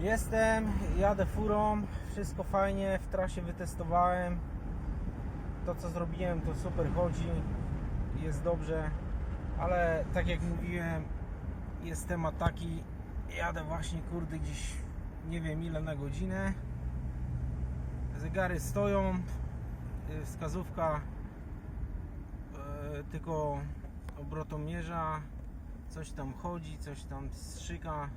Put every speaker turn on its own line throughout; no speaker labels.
Jestem, jadę furą, wszystko fajnie, w trasie wytestowałem. To co zrobiłem to super chodzi, jest dobrze, ale tak jak mówiłem, jest temat taki, jadę właśnie kurde gdzieś nie wiem ile na godzinę. Zegary stoją, y, wskazówka y, tylko obrotomierza, coś tam chodzi, coś tam strzyka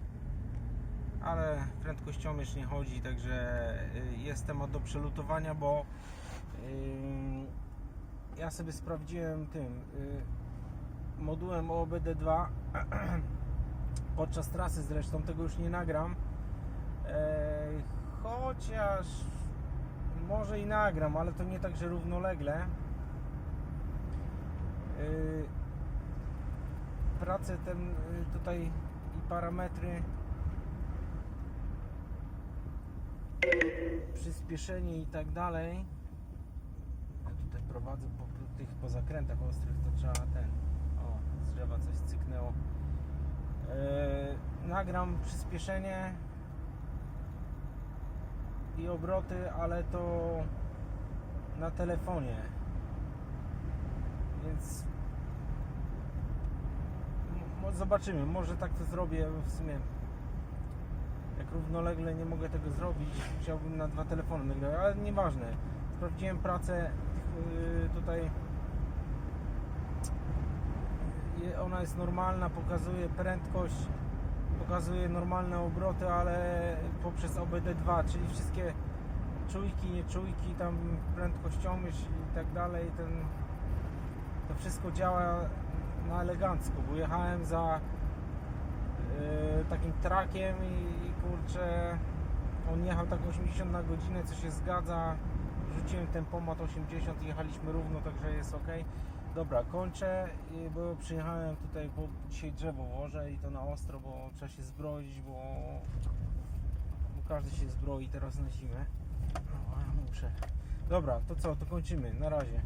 ale prędkościomierz nie chodzi, także y, jest temat do przelutowania, bo y, ja sobie sprawdziłem tym y, modułem OBD2 podczas trasy zresztą, tego już nie nagram e, chociaż może i nagram, ale to nie tak, że równolegle. Y, pracę ten tutaj i parametry przyspieszenie i tak dalej. Ja tutaj prowadzę po tych po zakrętach ostrych, to trzeba ten. O, z drzewa coś cyknęło. Yy, nagram przyspieszenie i obroty, ale to na telefonie. Więc zobaczymy, może tak to zrobię w sumie równolegle nie mogę tego zrobić, chciałbym na dwa telefony nagrywać, ale nieważne. Sprawdziłem pracę yy, tutaj. Ona jest normalna, pokazuje prędkość, pokazuje normalne obroty, ale poprzez OBD2, czyli wszystkie czujki, nie czujki, tam prędkościomierz i tak dalej, ten, to wszystko działa na elegancko, bo jechałem za takim trakiem i, i kurczę on jechał tak 80 na godzinę, co się zgadza. Rzuciłem tempomat 80 i jechaliśmy równo, także jest ok. Dobra, kończę, i- bo przyjechałem tutaj, bo dzisiaj drzewo wożę i to na ostro, bo trzeba się zbroić, bo, bo każdy się zbroi teraz na zimę. No, muszę. Dobra, to co, to kończymy, na razie